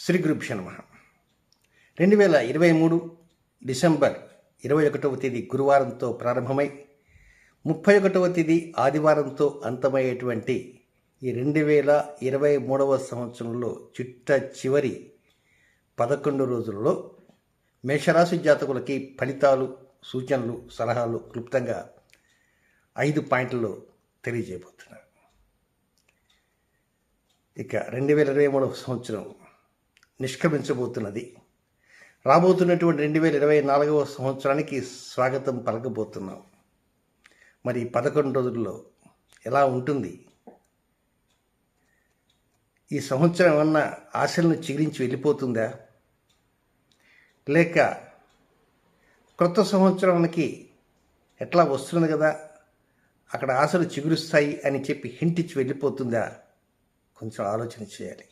శ్రీ గురుభ్య నమ. రెండు వేల ఇరవై మూడు డిసెంబర్ ఇరవై ఒకటవ తేదీ గురువారంతో ప్రారంభమై ముప్పై ఒకటవ తేదీ ఆదివారంతో అంతమయ్యేటువంటి ఈ రెండు వేల ఇరవై మూడవ సంవత్సరంలో చిట్ట చివరి పదకొండు రోజులలో మేషరాశి జాతకులకి ఫలితాలు సూచనలు సలహాలు క్లుప్తంగా ఐదు పాయింట్లలో తెలియజేయబోతున్నారు ఇక రెండు వేల ఇరవై మూడవ సంవత్సరం నిష్క్రమించబోతున్నది. రాబోతున్నటువంటి రెండు వేల ఇరవై నాలుగవ సంవత్సరానికి స్వాగతం పలకబోతున్నాం. మరి పదకొండు రోజుల్లో ఎలా ఉంటుంది? ఈ సంవత్సరం ఏమన్నా ఆశలను చిగురించి వెళ్ళిపోతుందా? లేక క్రొత్త సంవత్సరానికి ఎట్లా వస్తుంది కదా? అక్కడ ఆశలు చిగురుస్తాయి అని చెప్పి హింటిచ్చి వెళ్ళిపోతుందా? కొంచెం ఆలోచన చేయాలి.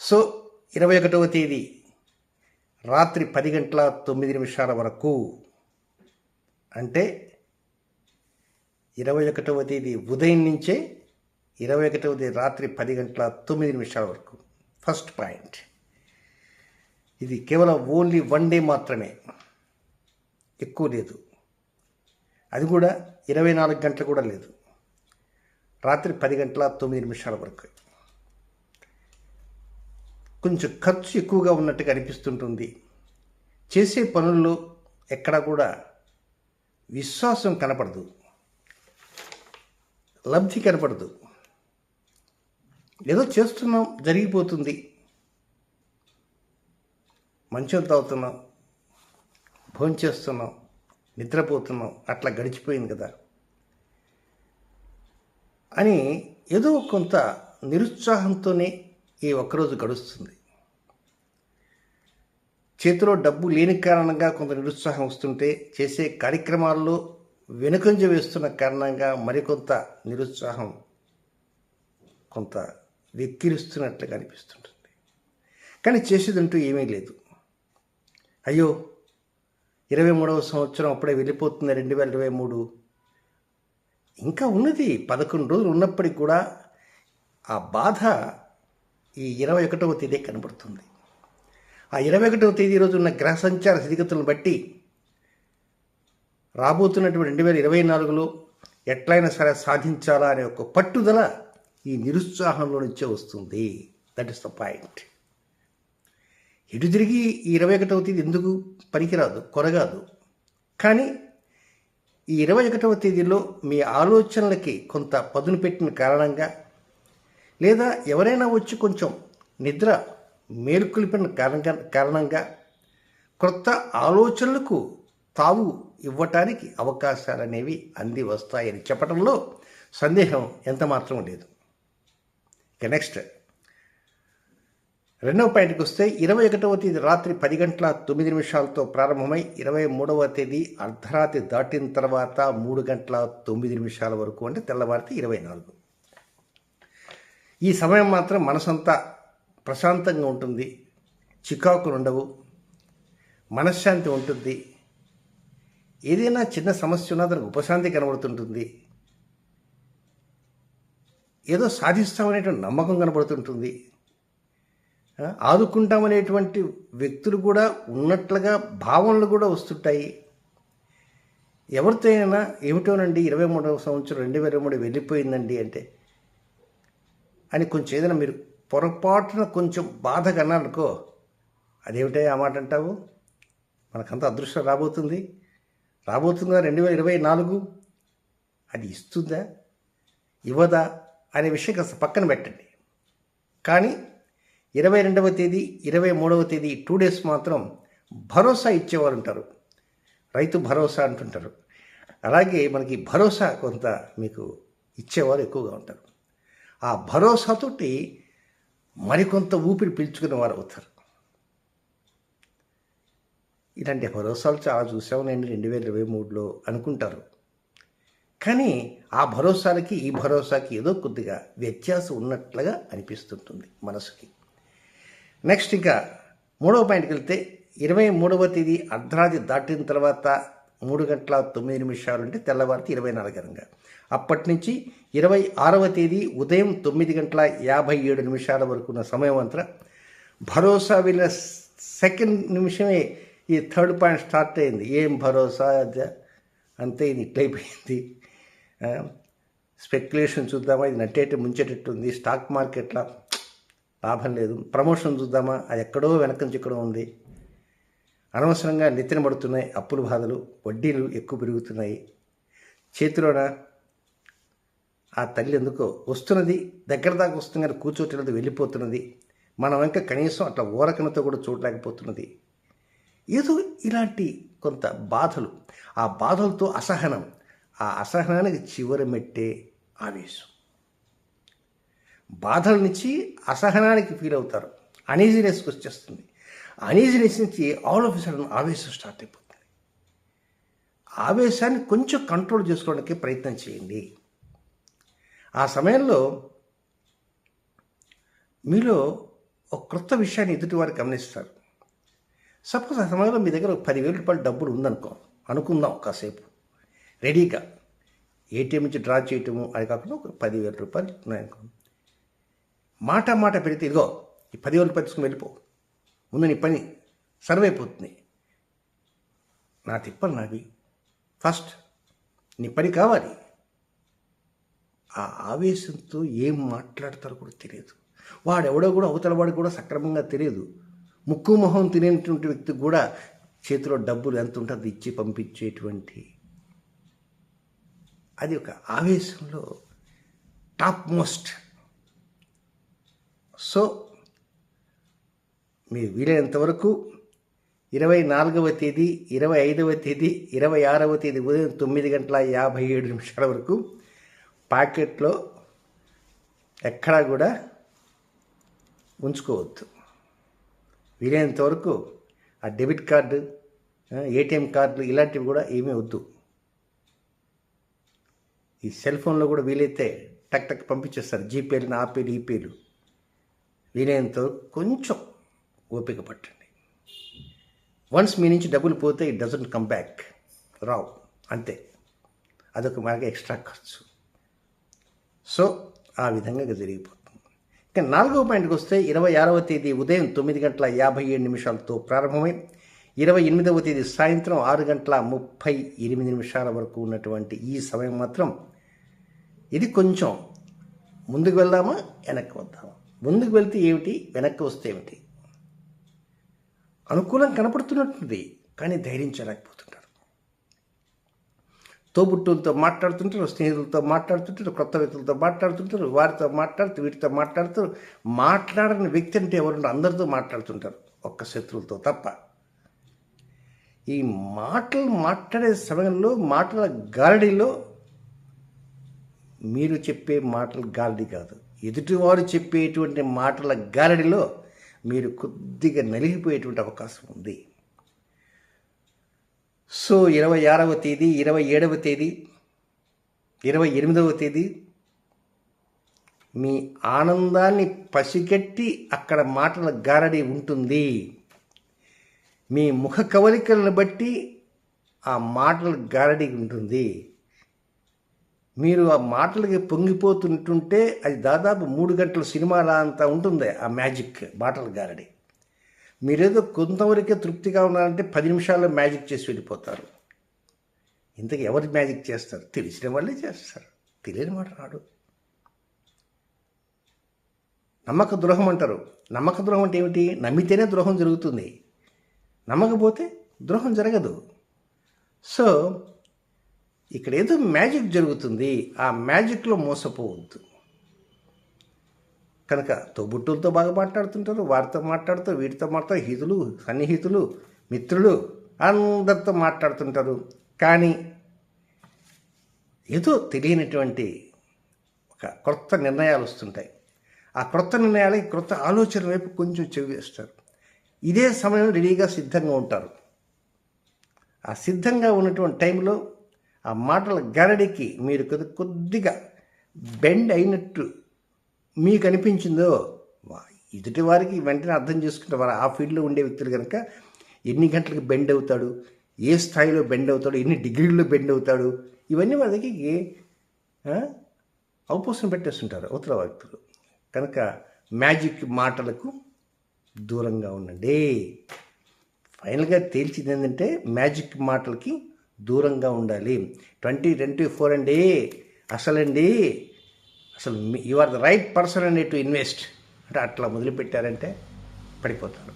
సో ఇరవై ఒకటవ తేదీ రాత్రి పది గంటల తొమ్మిది నిమిషాల వరకు అంటే ఇరవై ఒకటవ తేదీ ఉదయం నుంచే ఇరవై ఒకటవ తేదీ రాత్రి పది గంటల తొమ్మిది నిమిషాల వరకు. ఫస్ట్ పాయింట్ ఇది కేవలం ఓన్లీ వన్ డే మాత్రమే. ఎక్కువ లేదు. అది కూడా ఇరవై నాలుగు గంటలు కూడా లేదు. రాత్రి పది గంటల తొమ్మిది నిమిషాల వరకు. కొంచెం ఖర్చు ఎక్కువగా ఉన్నట్టుగా అనిపిస్తుంటుంది. చేసే పనుల్లో ఎక్కడా కూడా విశ్వాసం కనపడదు. లబ్ధి కనపడదు. ఏదో చేస్తున్నాం జరిగిపోతుంది. మంచం తాగుతున్నాం భోంచేస్తున్నాం నిద్రపోతున్నాం అట్లా గడిచిపోయింది కదా. అని ఏదో కొంత నిరుత్సాహంతోనే ఈ ఒక్కరోజు గడుస్తుంది. చేతిలో డబ్బు లేని కారణంగా కొంత నిరుత్సాహం వస్తుంటే చేసే కార్యక్రమాల్లో వెనుకంజ వేస్తున్న కారణంగా మరికొంత నిరుత్సాహం కొంత వెక్కిరిస్తున్నట్లుగా అనిపిస్తుంటుంది. కానీ చేసేదంటూ ఏమీ లేదు. అయ్యో ఇరవై మూడవ సంవత్సరం అప్పుడే వెళ్ళిపోతుంది రెండు వేల ఇరవై మూడు. ఇంకా ఉన్నది పదకొండు రోజులు ఉన్నప్పటికీ కూడా ఆ బాధ ఈ ఇరవై ఒకటవ తేదీ కనబడుతుంది. ఆ ఇరవై ఒకటవ తేదీ రోజు ఉన్న గ్రహ సంచార స్థితిగతులను బట్టి రాబోతున్నటువంటి రెండు వేల ఇరవై నాలుగులో ఎట్లయినా సరే సాధించాలా అనే ఒక పట్టుదల ఈ నిరుత్సాహంలో నుంచే వస్తుంది. దట్ ఇస్ ద పాయింట్ ఎటు తిరిగి ఈ ఇరవై ఒకటవ తేదీ ఎందుకు పనికిరాదు కొరగాదు? కానీ ఈ ఇరవై ఒకటవ తేదీలో మీ ఆలోచనలకి కొంత పదును పెట్టిన కారణంగా లేదా ఎవరైనా వచ్చి కొంచెం నిద్ర మేలుకొలిపిన కారణంగా కారణంగా క్రొత్త ఆలోచనలకు తావు ఇవ్వటానికి అవకాశాలు అనేవి అంది వస్తాయని చెప్పడంలో సందేహం ఎంతమాత్రం లేదు. ఇక నెక్స్ట్. రెండవ పాయింట్కి వస్తే ఇరవై ఒకటవ తేదీ రాత్రి పది గంటల తొమ్మిది నిమిషాలతో ప్రారంభమై ఇరవై మూడవ తేదీ అర్ధరాత్రి దాటిన తర్వాత మూడు గంటల తొమ్మిది నిమిషాల వరకు అంటే తెల్లవారితే ఇరవై నాలుగు. ఈ సమయం మాత్రం మనసంతా ప్రశాంతంగా ఉంటుంది. చికాకులు ఉండవు. మనశ్శాంతి ఉంటుంది. ఏదైనా చిన్న సమస్య ఉన్నా దానికి ఉపశాంతి కనబడుతుంటుంది. ఏదో సాధిస్తామనేటువంటి నమ్మకం కనబడుతుంటుంది. ఆదుకుంటామనేటువంటి వ్యక్తులు కూడా ఉన్నట్లుగా భావనలు కూడా వస్తుంటాయి. ఎవరితో అయినా ఏమిటోనండి ఇరవై మూడవ సంవత్సరం రెండు వేల మూడు వెళ్ళిపోయిందండి అంటే అని కొంచెం ఏదైనా మీరు పొరపాటున కొంచెం బాధగా అన్నారనుకో అదేమిటే ఆ మాట అంటావు? మనకంత అదృష్టం రాబోతుంది. రాబోతుందా రెండు వేల ఇరవై నాలుగు? అది ఇస్తుందా? ఇవ్వదా? అనే విషయం కాస్త పక్కన పెట్టండి. కానీ ఇరవై రెండవ తేదీ ఇరవై మూడవ తేదీ టూ డేస్ మాత్రం భరోసా ఇచ్చేవారు ఉంటారు. రైతు భరోసా అంటుంటారు. అలాగే మనకి భరోసా కొంత మీకు ఇచ్చేవారు ఎక్కువగా ఉంటారు. ఆ భరోసాతోటి మరికొంత ఊపిరి పీల్చుకునే వారు అవుతారు. ఇలాంటి భరోసాలు చాలా చూసాము. నేను రెండు వేల ఇరవై మూడులో అనుకుంటారు. కానీ ఆ భరోసాలకి ఈ భరోసాకి ఏదో కొద్దిగా వ్యత్యాసం ఉన్నట్లుగా అనిపిస్తుంటుంది మనసుకి. నెక్స్ట్ ఇంకా మూడవ పాయింట్కి వెళ్తే ఇరవై మూడవ తేదీ అర్ధరాత్రి దాటిన తర్వాత మూడు గంటల తొమ్మిది నిమిషాలు అంటే తెల్లవారితే ఇరవై నాలుగరంగా అప్పటి నుంచి ఇరవై ఆరవ తేదీ ఉదయం తొమ్మిది గంటల యాభై ఏడు నిమిషాల వరకు ఉన్న సమయం అంతా భరోసా వెళ్ళిన సెకండ్ నిమిషమే ఈ థర్డ్ పాయింట్ స్టార్ట్ అయింది. ఏం భరోసా అంతే ఇది ఇట్లయిపోయింది స్పెక్యులేషన్ చూద్దామా? ఇది నట్టేట ముంచేటట్టు ఉంది స్టాక్ మార్కెట్లో లాభం లేదు. ప్రమోషన్ చూద్దామా? అది ఎక్కడో వెనక నుంచి ఎక్కడో ఉంది. అనవసరంగా నెత్తిన పడుతున్నాయి అప్పుల బాధలు వడ్డీలు ఎక్కువ పెరుగుతున్నాయి. చేతిలోన ఆ తల్లి ఎందుకో వస్తున్నది దగ్గర దాకా వస్తుంది కానీ కూర్చోటలేదు వెళ్ళిపోతున్నది. మనం ఇంకా కనీసం అట్లా ఓరకనతో కూడా చూడలేకపోతున్నది. ఏదో ఇలాంటి కొంత బాధలు. ఆ బాధలతో అసహనం. ఆ అసహనానికి చివరి మెట్టే ఆవేశం. బాధల నుంచి అసహనానికి ఫీల్ అవుతారు. అనీజినెస్కి వచ్చేస్తుంది. అనీజినెస్ నుంచి ఆల్ ఆఫ్ సడన్ ఆవేశం స్టార్ట్ అయిపోతుంది. ఆవేశాన్ని కొంచెం కంట్రోల్ చేసుకోవడానికి ప్రయత్నం చేయండి. ఆ సమయంలో మీలో ఒక క్రొత్త విషయాన్ని ఎదుటివారు గమనిస్తారు. సపోజ్ ఆ సమయంలో మీ దగ్గర ఒక పదివేల రూపాయలు డబ్బులు ఉందనుకో అనుకుందాం కాసేపు. రెడీగా. ఏటీఎం నుంచి డ్రా చేయటము అది కాకుండా ఒక పదివేల రూపాయలు ఉన్నాయనుకో. మాట మాట పెడితే ఇదిగో ఈ పదివేల రూపాయలు తీసుకుని వెళ్ళిపో. ముందు నీ పని సర్వే పోతుంది నా తిప్పలు నావి. ఫస్ట్ నీ పని కావాలి. ఆ ఆవేశంతో ఏం మాట్లాడతారో కూడా తెలియదు. వాడెవడో కూడా అవతల వాడు కూడా సక్రమంగా తెలియదు. ముక్కు మొహం తినేటువంటి వ్యక్తికి కూడా చేతిలో డబ్బులు ఎంత ఉంటుందో ఇచ్చి పంపించేటువంటి. అది ఒక ఆవేశంలో టాప్ మోస్ట్. సో మీరు వీలైనంత వరకు ఇరవై నాలుగవ తేదీ ఇరవై ఐదవ తేదీ ఇరవై ఆరవ తేదీ ఉదయం తొమ్మిది గంటల యాభై ఏడు నిమిషాల వరకు ప్యాకెట్లో ఎక్కడా కూడా ఉంచుకోవద్దు. వీలైనంత వరకు ఆ డెబిట్ కార్డు ఏటీఎం కార్డులు ఇలాంటివి కూడా ఏమీ వద్దు. ఈ సెల్ ఫోన్లో కూడా వీలైతే టక్ టక్ పంపించేస్తారు. జీపేలు ఆపేలు ఈపేలు వీలైనంత వీలైనంతవరకు కొంచెం ఓపిక పట్టండి వన్స్ మీ నుంచి డబ్బులు పోతే ఇట్ డజంట్ కమ్ బ్యాక్ రావు. అంతే. అదొక మనకి ఎక్స్ట్రా ఖర్చు. సో ఆ విధంగా జరిగిపోతుంది. ఇక నాలుగవ పాయింట్కి వస్తే ఇరవై ఆరవ తేదీ ఉదయం తొమ్మిది గంటల యాభై ఏడు నిమిషాలతో ప్రారంభమై ఇరవై ఎనిమిదవ తేదీ సాయంత్రం ఆరు గంటల ముప్పై ఎనిమిది నిమిషాల వరకు ఉన్నటువంటి ఈ సమయం మాత్రం ఇది కొంచెం ముందుకు వెళ్దామా వెనక్కి వద్దామా? ముందుకు వెళ్తే ఏమిటి వెనక్కి వస్తే ఏమిటి? అనుకూలం కనపడుతున్నట్టుంది కానీ ధైర్యం చేయలేకపోతుంటారు. తోబుట్టులతో మాట్లాడుతుంటారు స్నేహితులతో మాట్లాడుతుంటారు కొత్త వ్యక్తులతో మాట్లాడుతుంటారు వారితో మాట్లాడుతూ వీటితో మాట్లాడుతారు మాట్లాడని వ్యక్తి అంటే ఎవరు అందరితో మాట్లాడుతుంటారు ఒక్క శత్రువులతో తప్ప. ఈ మాటలు మాట్లాడే సమయంలో మాటల గారడీలో మీరు చెప్పే మాటలు గారడి కాదు. ఎదుటివారు చెప్పేటువంటి మాటల గారడిలో మీరు కొద్దిగా నలిగిపోయేటువంటి అవకాశం ఉంది. సో ఇరవై ఆరవ తేదీ ఇరవై ఏడవ తేదీ ఇరవై ఎనిమిదవ తేదీ మీ ఆనందాన్ని పసిగట్టి అక్కడ మాటల గారడి ఉంటుంది. మీ ముఖ కవలికలను బట్టి ఆ మాటల గారడి ఉంటుంది. మీరు ఆ మాటలకి పొంగిపోతుంటుంటే అది దాదాపు మూడు గంటల సినిమాలా అంతా ఉంటుంది ఆ మ్యాజిక్ మాటల గారడి మీరేదో కొంతవరకే తృప్తిగా ఉన్నారంటే పది నిమిషాల్లో మ్యాజిక్ చేసి వెళ్ళిపోతారు. ఇంతకు ఎవరు మ్యాజిక్ చేస్తారు? తెలిసిన వాళ్ళే చేస్తారు. తెలియని మాట రాడు. నమ్మక ద్రోహం అంటారు. నమ్మక ద్రోహం అంటే ఏమిటి? నమ్మితేనే ద్రోహం జరుగుతుంది. నమ్మకపోతే ద్రోహం జరగదు. సో ఇక్కడ ఏదో మ్యాజిక్ జరుగుతుంది. ఆ మ్యాజిక్లో మోసపోవద్దు. కనుక తోబుట్టులతో బాగా మాట్లాడుతుంటారు వారితో మాట్లాడుతూ వీటితో మాట్లాడుతూ హితులు సన్నిహితులు మిత్రులు అందరితో మాట్లాడుతుంటారు. కానీ ఏదో తెలియనటువంటి ఒక క్రొత్త నిర్ణయాలు వస్తుంటాయి. ఆ క్రొత్త నిర్ణయాలకి క్రొత్త ఆలోచన వైపు కొంచెం చెవి వేస్తారు. ఇదే సమయంలో రెడీగా సిద్ధంగా ఉంటారు. ఆ సిద్ధంగా ఉన్నటువంటి టైంలో ఆ మాటల గరడికి మీరు కొద్దిగా బెండ్ అయినట్టు మీకు అనిపించిందో ఎదుటి వారికి వెంటనే అర్థం చేసుకుంటే వారు ఆ ఫీల్డ్లో ఉండే వ్యక్తులు కనుక ఎన్ని గంటలకు బెండ్ అవుతాడు ఏ స్థాయిలో బెండ్ అవుతాడు ఎన్ని డిగ్రీల్లో బెండ్ అవుతాడు ఇవన్నీ వాళ్ళకి అవపోసం పెట్టేస్తుంటారు అవతల వ్యక్తులు. కనుక మ్యాజిక్ మాటలకు దూరంగా ఉండండి. ఫైనల్గా తేల్చింది ఏంటంటే మ్యాజిక్ మాటలకి దూరంగా ఉండాలి. ట్వంటీ ట్వంటీ ఫోర్ అండి. అసలండి అసలు you are the right person అండి టు ఇన్వెస్ట్ అంటే అట్లా మొదలుపెట్టారంటే పడిపోతారు.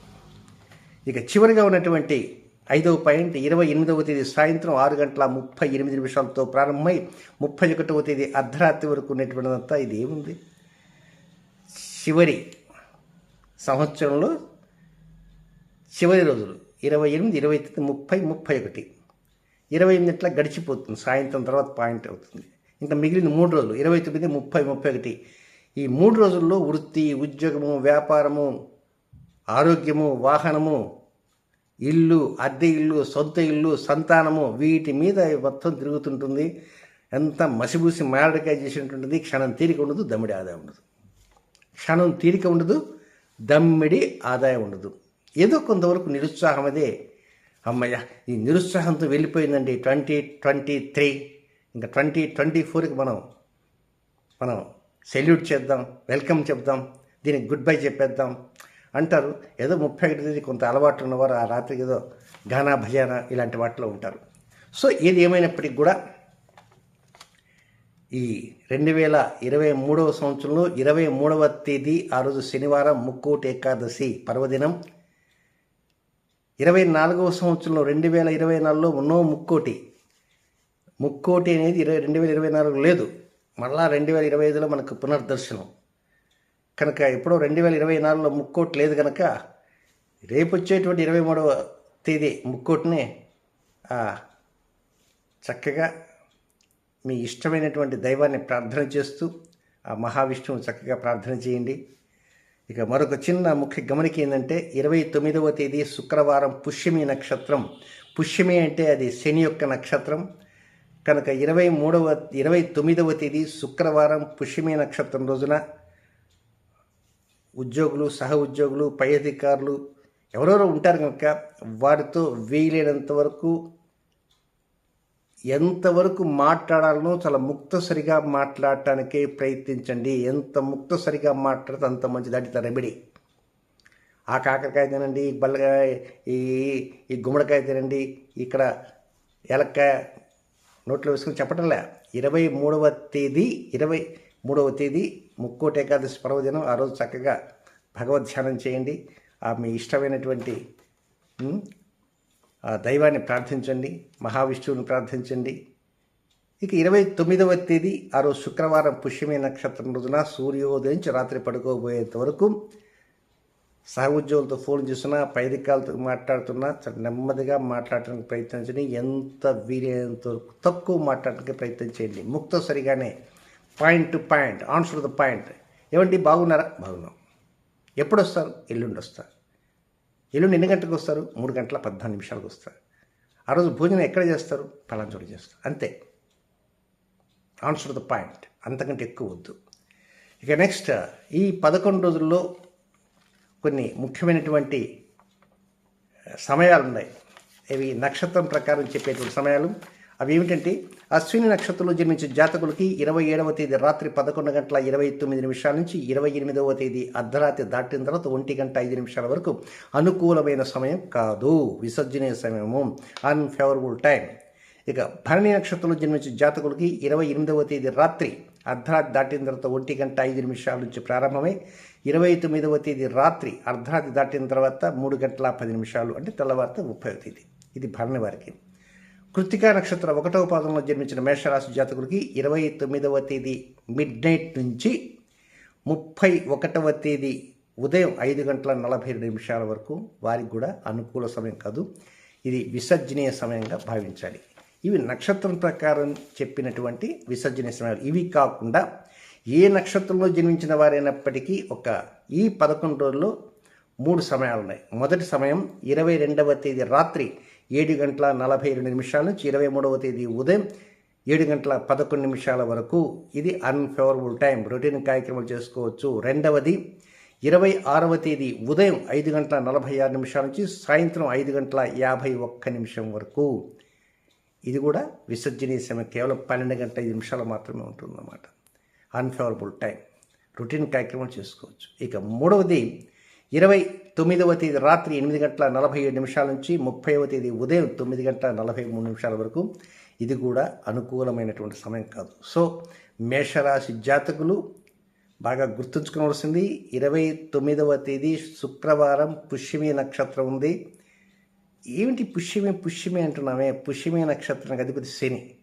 ఇక చివరిగా ఉన్నటువంటి ఐదవ పాయింట్ ఇరవై ఎనిమిదవ తేదీ సాయంత్రం ఆరు గంటల ముప్పై ఎనిమిది నిమిషాలతో ప్రారంభమై ముప్పై ఒకటవ తేదీ అర్ధరాత్రి వరకు ఉన్నటువంటిదంతా ఇది ఏముంది? చివరి సంవత్సరంలో చివరి రోజులు ఇరవై ఎనిమిది ఇరవై ముప్పై ముప్పై ఒకటి. ఇరవై ఎనిమిదిట్ల గడిచిపోతుంది. సాయంత్రం తర్వాత పాయింట్ అవుతుంది. ఇంకా మిగిలిన మూడు రోజులు ఇరవై తొమ్మిది ముప్పై ముప్పై ఒకటి. ఈ మూడు రోజుల్లో వృత్తి ఉద్యోగము వ్యాపారము ఆరోగ్యము వాహనము ఇల్లు అద్దె ఇల్లు సొంత ఇల్లు సంతానము వీటి మీద మొత్తం తిరుగుతుంటుంది. ఎంత మసిబూసి మారడికాయ చేసినటువంటిది క్షణం తీరిక ఉండదు దమ్మిడి ఆదాయం ఉండదు. క్షణం తీరిక ఉండదు దమ్మిడి ఆదాయం ఉండదు. ఏదో కొంతవరకు నిరుత్సాహం అదే. అమ్మయ్య ఈ నిరుత్సాహంతో వెళ్ళిపోయిందండి ట్వంటీ ట్వంటీ త్రీ. ఇంకా ట్వంటీ ట్వంటీ ఫోర్కి మనం మనం సెల్యూట్ చేద్దాం వెల్కమ్ చెప్దాం దీనికి గుడ్ బై చెప్పేద్దాం. అంటారు ఏదో ముప్పై ఒకటి తేదీ కొంత అలవాటు ఉన్నవారు ఆ రాత్రి ఏదో గానా భజానా ఇలాంటి వాటిలో ఉంటారు. సో ఏది ఏమైనప్పటికీ కూడా ఈ రెండు వేల ఇరవై మూడవ సంవత్సరంలో ఇరవై మూడవ తేదీ ఆ రోజు శనివారం ముక్కోటి ఏకాదశి పర్వదినం. ఇరవై నాలుగవ సంవత్సరంలో రెండు వేల ఇరవై నాలుగులో ఉన్నో ముక్కోటి. ముక్కోటి అనేది ఇరవై రెండు వేల ఇరవై నాలుగు లేదు. మళ్ళా రెండు వేల ఇరవై ఐదులో మనకు పునర్దర్శనం. కనుక ఎప్పుడో రెండు వేల ఇరవై నాలుగులో ముక్కోటి లేదు కనుక రేపు వచ్చేటువంటి ఇరవై మూడవ తేదీ ముక్కోటిని చక్కగా మీ ఇష్టమైనటువంటి దైవాన్ని ప్రార్థన చేస్తూ ఆ మహావిష్ణువు చక్కగా ప్రార్థన చేయండి. ఇక మరొక చిన్న ముఖ్య గమనిక ఏంటంటే ఇరవై తొమ్మిదవ తేదీ శుక్రవారం పుష్యమి నక్షత్రం. పుష్యమి అంటే అది శని యొక్క నక్షత్రం. కనుక ఇరవై మూడవ ఇరవై తొమ్మిదవ తేదీ శుక్రవారం పుష్యమి నక్షత్రం రోజున ఉద్యోగులు సహ ఉద్యోగులు పై అధికారులు ఎవరెవరో ఉంటారు కనుక వారితో వీలైనంత వరకు ఎంతవరకు మాట్లాడాలనో చాలా ముక్తసరిగా మాట్లాడటానికే ప్రయత్నించండి. ఎంత ముక్తసరిగా మాట్లాడితే అంత మంచిది. అది రెమెడీ ఆ కాకరకాయ తినండి బల్లకాయ ఈ ఈ గుమ్మడికాయ తినండి. ఇక్కడ ఎలక్కాయ నోట్లో వేసుకుని చెప్పటంలే. ఇరవై మూడవ తేదీ ఇరవై మూడవ తేదీ ముక్కోటి ఏకాదశి పర్వదినం. ఆ రోజు చక్కగా భగవద్ ధ్యానం చేయండి. ఆ మీ ఇష్టమైనటువంటి దైవాన్ని ప్రార్థించండి మహావిష్ణువుని ప్రార్థించండి. ఇక ఇరవై తొమ్మిదవ తేదీ ఆ రోజు శుక్రవారం పుష్యమే నక్షత్రం రోజున సూర్యోదయించి రాత్రి పడుకోబోయేంత వరకు సహోద్యోగులతో ఫోన్ చేస్తున్నా పైదికాలతో మాట్లాడుతున్నా నెమ్మదిగా మాట్లాడటానికి ప్రయత్నించండి ఎంత వీలైనంత వరకు తక్కువ మాట్లాడటానికి ప్రయత్నం చేయండి. ముక్త సరిగానే point to point answer the point. ఏమండి బాగున్నారా? బాగున్నాం. ఎప్పుడు వస్తారు ఎల్లుండి వస్తారు ఎల్లుండి ఎన్ని గంటలకు వస్తారు? మూడు గంటల పద్నాలుగు నిమిషాలకు వస్తారు. ఆ రోజు భోజనం ఎక్కడ చేస్తారు? పలాంచోడు చేస్తారు. అంతే. ఆన్సర్ ద పాయింట్ అంతకంటే ఎక్కువ వద్దు. ఇక నెక్స్ట్ ఈ పదకొండు రోజుల్లో కొన్ని ముఖ్యమైనటువంటి సమయాలు ఉన్నాయి ఇవి నక్షత్రం ప్రకారం చెప్పేటువంటి సమయాలు. అవి ఏమిటంటే అశ్విని నక్షత్రంలో జన్మించే జాతకులకి ఇరవై ఏడవ తేదీ రాత్రి పదకొండు గంటల ఇరవై తొమ్మిది నిమిషాల నుంచి ఇరవై ఎనిమిదవ తేదీ అర్ధరాత్రి దాటిన తర్వాత ఒంటి గంట ఐదు నిమిషాల వరకు అనుకూలమైన సమయం కాదు. విసర్జనీయ సమయము. అన్ఫేవరబుల్ టైం ఇక భరణి నక్షత్రంలో జన్మించే జాతకులకి ఇరవై ఎనిమిదవ తేదీ రాత్రి అర్ధరాత్రి దాటిన తర్వాత ఒంటి గంట ఐదు నిమిషాల నుంచి ప్రారంభమై ఇరవై తొమ్మిదవ తేదీ రాత్రి అర్ధరాత్రి దాటిన తర్వాత మూడు గంటల పది నిమిషాలు అంటే తెల్లవారితో ముప్పై తేదీ. ఇది భరణి వారికి. కృతికా నక్షత్రం ఒకటవ పాదంలో జన్మించిన మేషరాశి జాతకులకి ఇరవై తొమ్మిదవ తేదీ మిడ్ నైట్ నుంచి ముప్పై ఒకటవ తేదీ ఉదయం ఐదు గంటల నలభై రెండు నిమిషాల వరకు వారికి కూడా అనుకూల సమయం కాదు. ఇది విసర్జనీయ సమయంగా భావించాలి. ఇవి నక్షత్రం ప్రకారం చెప్పినటువంటి విసర్జనీయ సమయాలు. ఇవి కాకుండా ఏ నక్షత్రంలో జన్మించిన వారైనప్పటికీ ఒక ఈ పదకొండు రోజుల్లో మూడు సమయాలు ఉన్నాయి మొదటి సమయం ఇరవై రెండవ తేదీ రాత్రి ఏడు గంటల నలభై రెండు నిమిషాల నుంచి ఇరవై మూడవ తేదీ ఉదయం ఏడు గంటల పదకొండు నిమిషాల వరకు ఇది అన్ఫేవరబుల్ టైం రొటీన్ కార్యక్రమాలు చేసుకోవచ్చు. రెండవది ఇరవై ఆరవ తేదీ ఉదయం ఐదు గంటల నలభై ఆరు నిమిషాల నుంచి సాయంత్రం ఐదు గంటల యాభై ఒక్క నిమిషం వరకు. ఇది కూడా విసర్జనీయ సమయం కేవలం పన్నెండు గంటల ఐదు నిమిషాలు మాత్రమే ఉంటుందన్నమాట. అన్ఫేవరబుల్ టైం రొటీన్ కార్యక్రమం చేసుకోవచ్చు. ఇక మూడవది ఇరవై తొమ్మిదవ తేదీ రాత్రి ఎనిమిది గంటల నలభై ఏడు నిమిషాల నుంచి ముప్పైవ తేదీ ఉదయం తొమ్మిది గంటల నలభై మూడు నిమిషాల వరకు ఇది కూడా అనుకూలమైనటువంటి సమయం కాదు. సో మేషరాశి జాతకులు బాగా గుర్తుంచుకోవాల్సింది ఇరవై తొమ్మిదవ తేదీ శుక్రవారం పుష్యమి నక్షత్రం ఉంది. ఏమిటి పుష్యమి? పుష్యమి అంటున్నామే. పుష్యమి నక్షత్రానికి అధిపతి శని.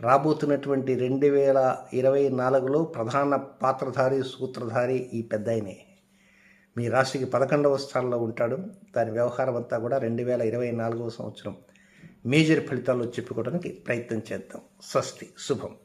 రాబోతున్నటువంటి రెండు వేల ఇరవై నాలుగులో ప్రధాన పాత్రధారి సూత్రధారి ఈ పెద్దాయనే మీ రాశికి పదకొండవ స్థానంలో ఉంటాడు. దాని వ్యవహారం అంతా కూడా రెండు వేల ఇరవై నాలుగవ సంవత్సరం. మేజర్ ఫలితాల్లో చెప్పుకోవడానికి ప్రయత్నం చేద్దాం. స్వస్తి. శుభం.